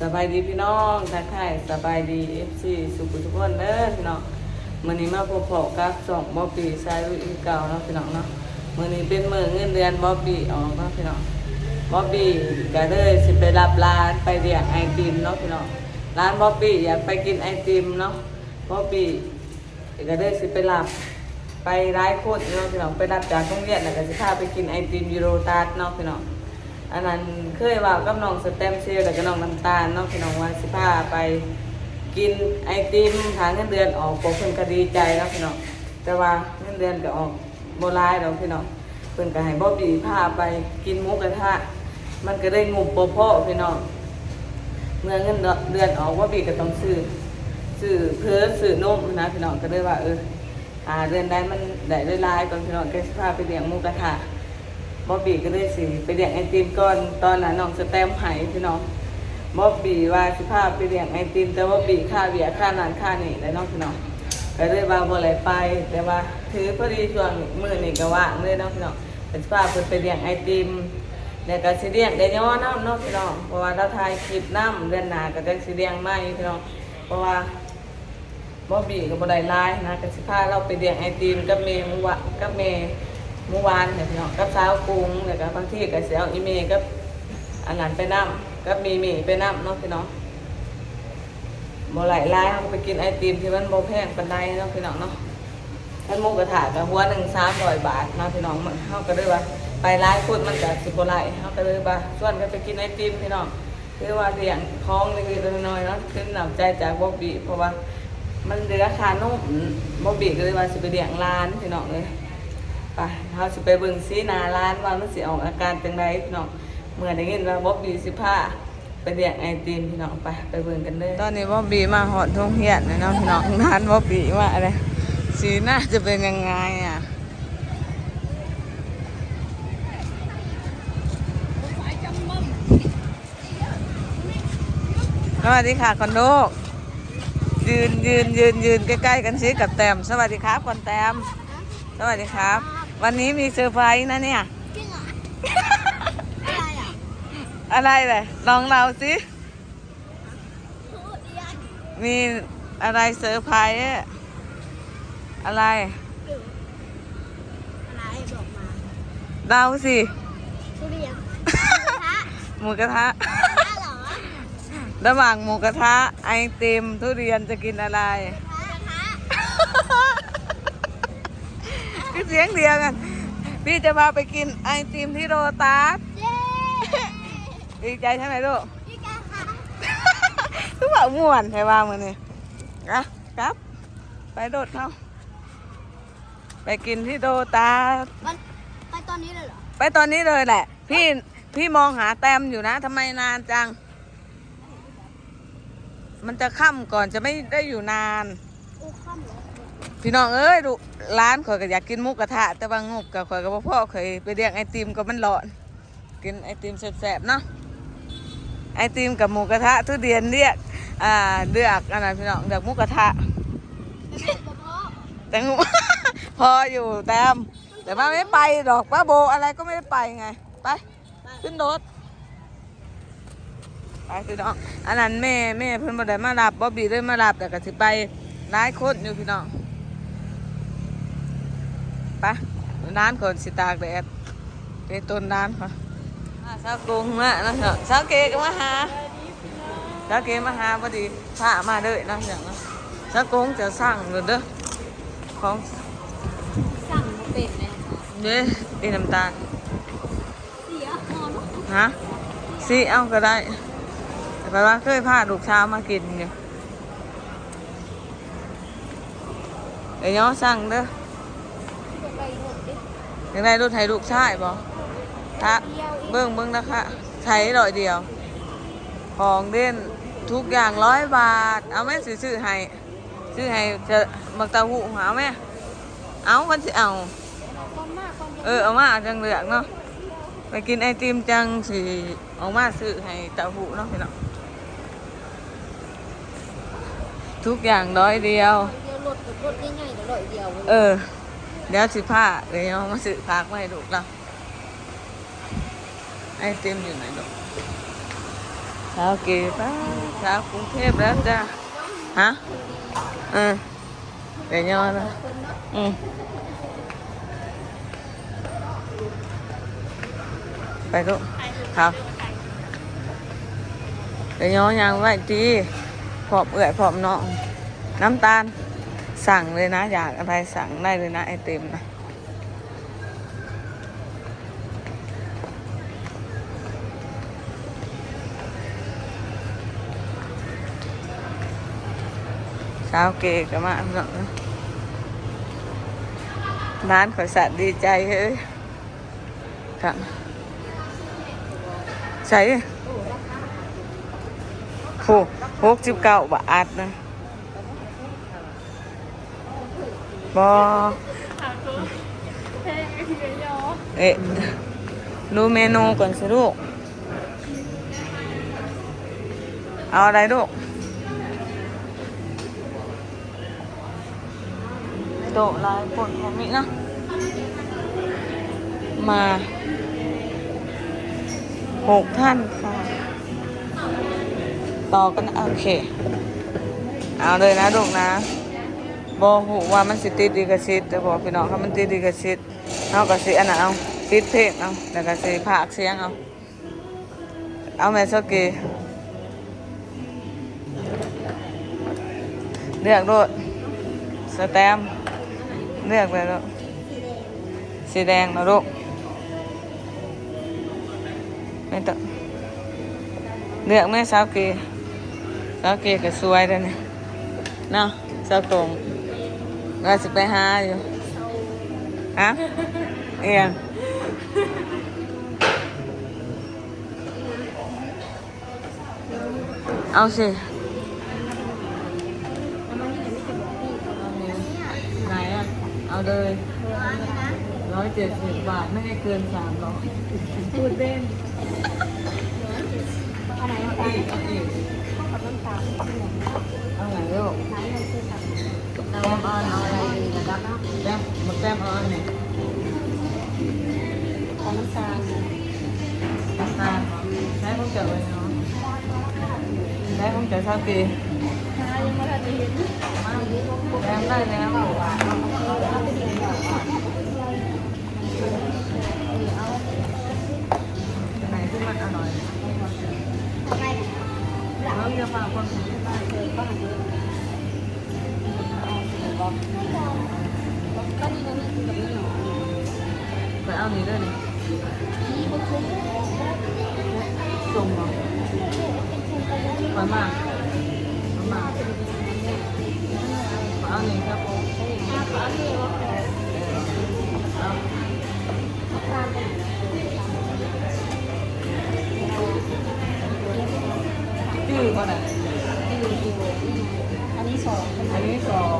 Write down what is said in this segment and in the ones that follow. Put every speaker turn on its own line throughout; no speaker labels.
สบายดีพี่น้องทักทายสบายดีเอฟซีสุขุทุกคนเด้อพี่น้องมื้อนี้มาพบๆกับสองบอบบี้ชายรุ่นเก่าเนาะพี่น้องเนาะมื้อนี้เป็นมื้อเงินเดือนบอบบี้ออกเนาะพี่น้องบอบบี้ก็เลยสิไปรับร้านไปเรียกไอติมเนาะพี่น้องร้านบอบบี้อยากไปกินไอติมเนาะบอบบี้ก็เลยสิไปรับไปร้ายโคตรเนาะพี่น้องไปรับจากโรงเรียนแล้วก็สิพาไปกินไอติมยูโรตาร์เนาะพี่น้อง อันนั้นเคยว่ากับน้องสแตมเซลแล้วก็น้องน้ำตาลน้องพี่น้องว่าสิพาไปกินไอติมทางเงินเดือนออกปกเพิ่นก็ดีใจเนาะพี่น้องแต่ว่าเงินเดือนก็ออกโบรายดอกพี่น้องเพิ่นก็ให้บอบบี้พาไปกินหมูกระทะมันก็ได้งุบบ่พอพี่น้องเมื่อเงินเดือนออกบอบบี้ก็ต้องซื้อซื้อเพื่อซื้อนมนะพี่น้องก็เลยว่าเอออาเดือนใดมันได้หลายก่อนพี่น้องก็สิพาไปเลี้ยงหมูกระทะ บอบบี้ก็เลยสิไปเลี้ยงไอติมก่อนตอนนั้นน้องสแตมป์หายพี่น้องบอบบี้ว่าสิพาไปเลี้ยงไอติมแต่ว่าบี้ค่าเบียค่านั้นค่านี่แล้วน้องพี่น้องก็เลยว่าบ่ไหลไป แต่ว่าถือพอดีช่วงมื้อนี้ก็ว่างเลยน้องพี่น้องก็สิพาเพิ่นไปเลี้ยงไอติมแล้วก็สิเลี้ยงได้ย้อนน้ำเนาะพี่น้องเพราะว่าเราถ่ายคลิปน้ำเดือนหน้าก็จะสิเลี้ยงใหม่พี่น้องเพราะว่าบอบบี้กับบได้ไลายนะกับสิพาเราไปเลี้ยงไอติมกับเมย์วากับเมย์ เมื่อวานเนี่ยพี่น้องกับสาวกรุงแล้วก็บางที่ก็สิเอาอีเมย์กับอันนั้นไปนํกับมีมีไปนํเนาะพี่น้องบ่หลายไลายเราไปกินไอติมที่มันบ่แพงปานใดเนาะพี่น้องเนาะถ้าหมุกกระถากับหัวหนึ่งสามร้อยบาทเนาะพี่น้องมันเฮาก็เลยว่า ไปหลายคนมันก็สิบ่หลายเฮาก็เลยว่าชวนกันไปกินไอติมพี่น้องคือว่าเลี้ยงท้องเล็กๆน้อยเนาะขึ้นหนำใจจากบอบบี้เพราะว่ามันเหลือคานุ่มบอบบี้ก็เลยว่าสิไปเลี้ยงร้านพี่น้องเลย ไปเราสิไปเบิ่งซีนาร้านว่ามันสิออกอาการจังไดพี่น้องเมื่อได้ยินว่าบอบบี้สิพาไปเลี้ยงไอติมพี่น้องไปไปเบิ่งกันเลยตอนนี้บอบบี้มาหอดทงเฮียนนะเนาะพี่น้องร้านบอบบี้ว่าอะไรสีหน้าจะเป็นยังไงอะสวัสดีค่ะคอนโดยืนยืนยืนยืนใกล้ๆกันซิกับแตมสวัสดีครับคอนแตมสวัสดีครับ วันนี้มีเซอร์ไพรส์นะเนี่ย
จริงเหรอ อะไรอะ
อะไรเลยลองเราสิ
พูดเรียน
มีอะไรเซอร์ไพรส์อะอะไร
อะไรบอกมา
เราสิ
ทุเรียนฮะ
หมูกระทะ
ฮะเหรอ
ระหว่างหมูกระทะไอติมทุเรียนจะกินอะไร
ฮะฮะ
คือเสียงเดียวกัน พี่จะพาไปกินไอติมที่โรตัส
เย้
ดีใจใช่ไหมลูก
พี่กาค่ะ
ทุกแบบม่วนใช่ว่ามือนี่อะครับ ไปโดดเข้าไปกินที่โดตา
มันไปตอนนี้เลยเหรอ
ไปตอนนี้เลยแหละ พี่พี่มองหาแต้มอยู่นะทำไมนานจัง มันจะค่ำก่อนจะไม่ได้อยู่นาน
อู้ข้ามเหรอ
พี่น้องเอ้ยดูร้านข่อยก็อยากกินหมุกกระทะ แต่ว่างบกับข่อยกับพ่อเคยไปเรียกไอติมก็มันร้อน กินไอติมแสบๆเนาะไอติมกับหมูกระทะทุเรียนเรียกอ่าเลือกอันนั้นพี่น้องเลือกหมูกระทะแต่งูพออยู่แต้มแต่ว่าไม่ไปหรอกป้าโบอะไรก็ไม่ได้ไปไงไปขึ้นรถไปพี่น้องอันนั้นแม่แม่เพิ่นบ่ได้มารับบ๊อบบี้เลยมารับแต่ก็สิไปร้ายคนอยู่พี่น้อง ไปร้านคนสิตากแดดไปต้นร้านค่ะอ่าสาวกรุงมาเนาะเนาะสาวเกก็มาหาสาวเกมาหาพอดีพามาเลยเนาะอย่างเนาะสาวกรุงจะสั่งเลยเด้อของ
สั่งมาเป็นเลย
เด้ดีน้ำตาล
เสียหอม
ฮะซีเอาก็ได้แต่แปลว่าเคยพาลูกเช้าวมากินอยู่เดี๋ยวย้อสั่งเด้อ
ไปหมด ดิ
ยังได้รถไถลูกชายบ่ถ้าเบิ่งเบิ่งนะคะไถร้อยเดียว ของเด่นทุกอย่างร้อยบาท เอาไหมซื้อซื้อให้ซื้อให้จะมักเตาหูหาไหมเอาคนสิเอา
ก้อนมากก้อน
เออเอามาจังเหลืองเนาะไปกินไอติมจังสิเอามาซื้อให้เต้าหู้เนาะพี่น้องทุกอย่างร้อยเดียว
เดียวรถกับรถง่ายๆเดี๋ยวรถเดียว
เออ เดี๋ยวสิผ้าเดี๋ยวเอามาซื้อพักมาให้ลูกเราไอเติมอยู่ไหนลูกสาวเก๋ป้าสาวกรุงเทพแล้วจ้ะฮะเออเดี๋ยวยอนะอืมไปลูกครับเดี๋ยวยอยางไว้ทีพร้อมเอื่อยพร้อมน้องน้ำตาล สั่งเลยนะ อยากอะไรสั่งได้เลยนะ ไอติมนะสาวเก๋ก็มาเนาะร้านขอสัตว์ดีใจเฮ้ยครับใส่โหหกสิบเก้าบาทนะ บอเอ๊ะดูเมนูก่อนสิลูก เอาอะไรลูกโตะลายคนของมินะมาหกท่านค่ะต่อกันนะโอเค เอาเลยนะลูกนะ บอหูว่ามันสิติดดีกระชิดแต่บอกพี่น้องเขามันติดดีกระชิดเอากระชิอันนั้นเอาติดเพลงเอาแล้วก็สิภาคเสียงเอาเอาแม่สกีเลือกโดดสแตมเลือกเลยลูกสีแดงนะลูกไม่ต้องเลือกแม่สาวกีสาวกีก็สวยเลยนี่เนาะสาวตรง ว่าสิไปหาอยู่ฮะเอียงเอาสิไหนอ่ะ เอาเลยร้อยเจ็ดสิบบาท ไม่ให้เกินสามร้อยพูดเล่น
อันไหนเอาไป
อีกเอาอีก
กับน้ำตาล
เอาไหนลูก
น้ำเลยคือกับ
แต้มออนเอาอะไรดีนะครับแต้มหมดแต้มออนเนี่ย
ของน้ำตาล
น้ำตาลเหรอใช้ของเจ๋อเลยเนาะใช้ของเจ๋อชอบกิน
น้ายังไม่ทันได้เห็น
แต้มได้แล้ว
เอาไปดีกว่า
ไหนที่มันอร่อย
ทำไม
แล้วจะฝาก คน
เจอก็หันเยอะก็นี่ก็นี่คือแบบนี้หรอ
ไปเอานี้ด้วยนี่
นี่ก็คือ
ส่ง เหรอไปมากไปมากเอานี้ครับผมเอาชื่อก่อนอะ
อันนี้สอง
อันนี้สอง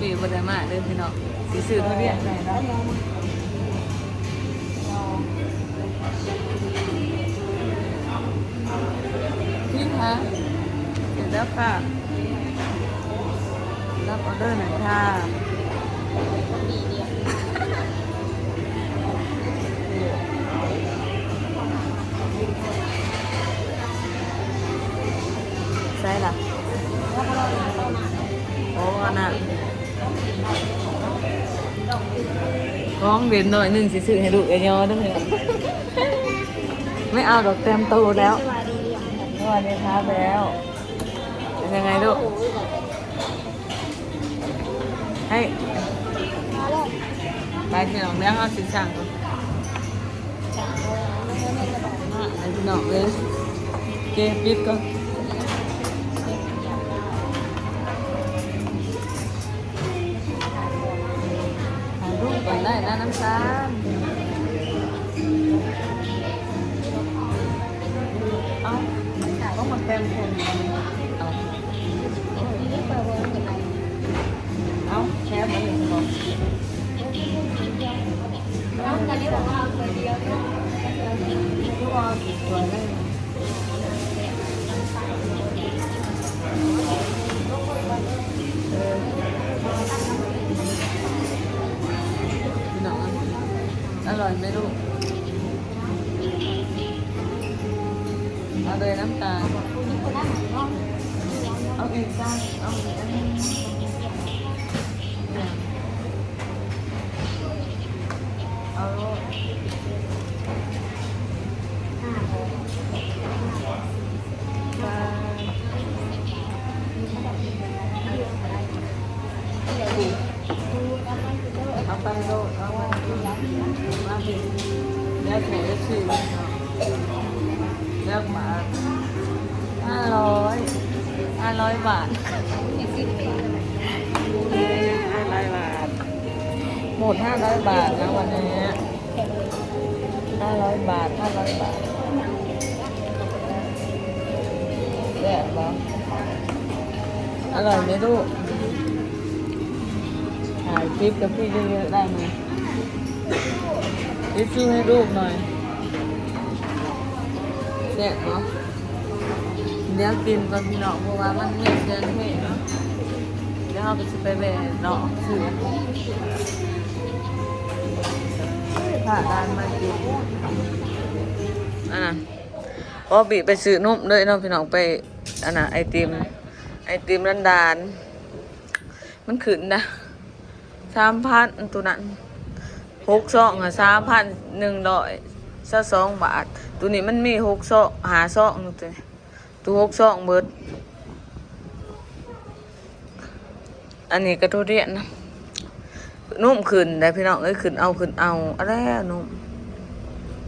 ปีบันไดมาเดินพี่น้องสีสื่อทุเรียนไหนนะพี่คะเสร็จแล้วค่ะรับออเดอร์หน่อยค่ะ
ดีเดียว
ใช่ล่ะ
ร้
องเด่นหน่อยหนึ่งสิซื้อให้ลูกไอ้ยอเด้วยไม่เอาดอกเต็มโตแล้ว
สวัสดีอย่างผม
สวัสดีครับแล้วเป็นยังไงลูก
โอ้ยแบบ
ให้
มาแล้ว
ไปที่น้องเลี้ยงเอาสิสั่งก่อน
จ้าไม่ใช่ไม่กระบอก
มาไอ้พี่น้องเลยเก็บปิดก่อน ก่ เอา ห้าร้อยบาทห้าร้อยบาท หมดห้าร้อยบาทนะวันนี้ห้าร้อยบาทห้าร้อยบาทแซ่บปะอร่อยไหมลูกถ่ายคลิปกับพี่เยอะๆได้ไหมรีวิวให้ลูกหน่อยแซ่บเนาะ เดี๋ยวกินก่อนพี่น้องเพราะว่ามันเงียบเกินเหตุเนาะเดี๋ยวเราก็จะไปแบกเนาะซื้อผ่าร้านมากินอันน่ะพอบีไปซื้อนุ่มด้วยเนาะพี่น้องไปอันน่ะไอติมไอติมรันดาน มันขึ้นนะสามพันตัวนั้นหกซองอะสามพันหนึ่งร้อยซะสองบาท ตัวนี้มันมีหกซองหาซองตัวนี้ ตัวหกซองเบิด อันนี้กระทุเรียนนะนุ่มขึ้นได้พี่น้องเอ้ยขึ้นเอาขึ้นเอาอะไรอะนุ่ม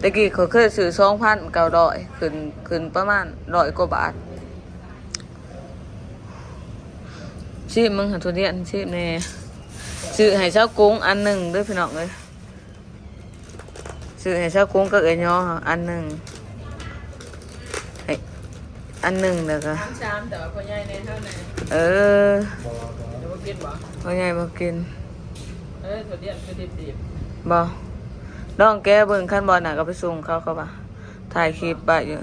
ตะกี้เขาเคยซื้อสองพันเก้าร้อยขึ้นขึ้นประมาณร้อยกว่าบาทชิมมึงหาทุเรียนชิมแน่ซื้อให้เช้ากุ้งอันหนึ่งด้วยพี่น้องเลยซื้อให้เช้ากุ้งก็เอ๋ยย่ออันหนึ่ง อันหนึ่งเด้อค่ะ
ชามแต่ว่าพ่อใหญ่ในเท่าไหร่
เออ
เดี๋ยวมากินบ่
พ่อใหญ่มากิน
เอ้ยถั่วเดียนคือดิบ
บ่น้องแกเบิ่งขั้นบอลน่ะก็ไปส่งเขาเขาป่ะถ่ายคลิปไปอยู่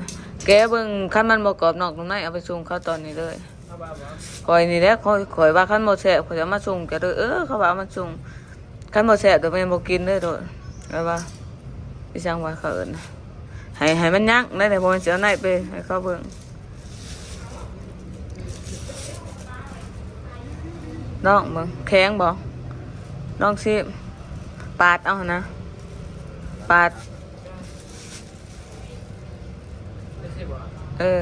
แกเบิ่งขั้นมันบ่กรอบนอกตรงไหนเอาไปส่งเขาตอนนี้เลย
ๆเอาบ่าบ่
คอยนี่แหละคอยคอยว่าขั้นบ่แซ่บเขาจะมาส่งแกเลยเออเขาว่าเอามาส่งขั้นบ่แซ่บแต่แม่นบ่กินเลยโดดแล้วว่าพี่ช่างว่าเขาเอิ้นน่ะให้ให้มันยักได้แต่บ่มันสิเอาไหนไปให้เขาเบิ่ง น้องเบิ่งแข็งบ่น้องสิปาดเอานะ ปาด เออ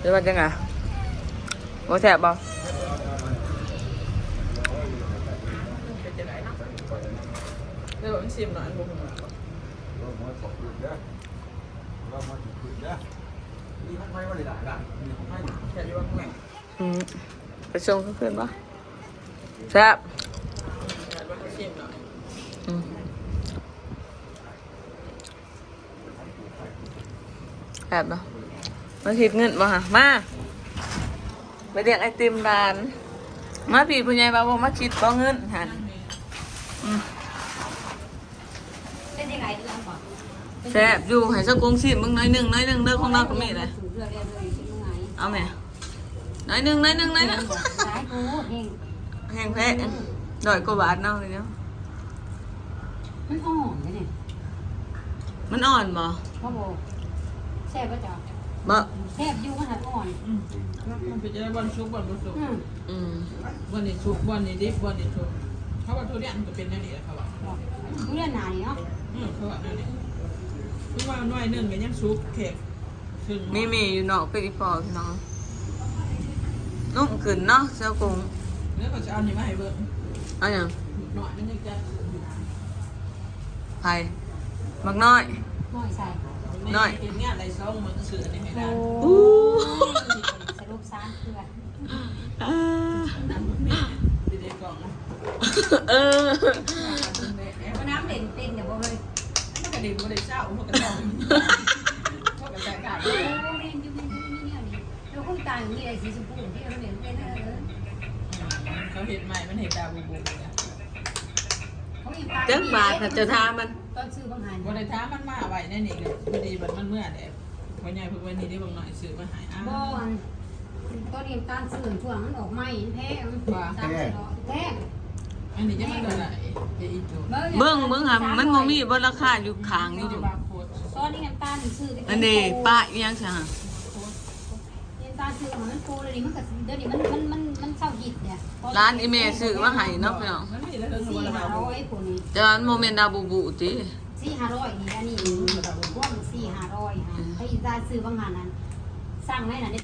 เดี๋ยวมันจะไงบ่แซ่บบ่
เป็นจังไดเนาะเดี๋ยวผมชิมหน่อยอันบ่ฮู้ว่า บ่แค่อยู่ว่าแม่ง
อืมไปส่งเพื่อนบ่แซ่บ
แค่ว่าชิมหน่อย
อืมแซ่บบ่มาคิดเงินบ่ฮะมาไปเรียกไอติมร้าน มาพี่ผู้ใหญ่บ่าวมาคิดบ่เงินหันอืม
เป็นยังไงเรื่องบอก
แซ่บอยู่ให้สักกงสิมึงน้อยหนึ่งน้อยหนึ่งเด้อของเราก็มีเลย
เรื่องเรียนเลยเป็นยังไง
เอาแม่น้อยหนึ่งน้อยหนึ่งน้อยหนึ่ง
สายกูเอง
แห้งแพ้ดอยกว่าบาทเนาะเลยเนาะ
มันอ่อนเลยเนี่ย
มันอ่อนบ่
พ่อบอกแซ่บก็จะ
บ่
แซ่บอยู่ขนาดอ่อน
อืมมันเป็นจังได๋บ่สุกบ่บ่สุก
อืม
อืม
บ่นี่สุกบ่นี่ดิบบ่นี่สุกเขาว่าถั่วเดียนก็เป็นแนวนี้แหละเขาว่า
บอกดูเรื่องหนานี่เนาะ
อืมเขาว่าแนวนี้ คือว่าน้อยหนึงก็ยังสุกแค่ครึ่ง
มีมีอยู่เนาะเป็นอีปอพี่น้องนุ่มขึ้นเนาะเจ้ากง
เนื้อก็จะเอานี่มาให้เบิ่ง
เอาอย่าง
หน่อยมันยังจะ
ไผ่มักน้อย
น้อยใส่
น้อย
เห็นงานอะไรซ่องมันก็ซื้ออันนี้ให้ได้
โอ้ยสรุปสามเพื่อน
อ่า
ดีเด็กกล่องนะ
เออ
ว่าน้ำเด่นเป็นเดี๋ยวบอกเลย
มันก็ดีมันก็ได้เจ้ามันก็ต้องมันก็ใส่กาด
โอ้ยเรียนอยู่ในนี้เนี่ยนี่แล้วคนตายมีอะไรสีชมพูที่เราเรียนเป็น เออ
เขาเห็นใหม่มันเห็นดาวบูบูเนี่ย
เขาอีกปลา
จักบาทน่ะจะทามัน
ตอนซื้อบางหัน
วันในท้ามันมาไว้ในนี่เลยพอดีมันมันเมื่อเด็กเขาพ่อใหญ่เพิ่งวันนี้ได้บางหน่อยซื้อมาหายอ้า
บอนตัวนี้การสื่อช่วงมันออกใหม่แพงตามสิแพง
อันนี้จะไม่เท่าไหร่เดี๋ยวอีกตัว
เบิ่งเบิ่งค่ะมันบ่มีบ่ราคาอยู่ข้างอยู่
บาร์โค้ด
ตอนนี้น้ำตาลซื้อ
อันนี้ป้าอีหยังซะฮะ
น้ำตาลซื้อมันโกเลยนี่มันก็เดี๋ยวนี้มันมันมันมันเศร้าหิดเนี่ย
ร้านอีเมซื้อมาให้เนาะพี่น้อง
มันมีแล้วเธอ
สี่
รู้
ห้า
แล้ว
ร้อยคนนี้
แต่ว่ามันบ่แม่นดาบูบูติ
สี่ห้าร้อยนี่อันนี้รวมสี่ห้าร้อยฮะถ้าอีตาซื้อบางงานนั้นสั่งให้น่ะ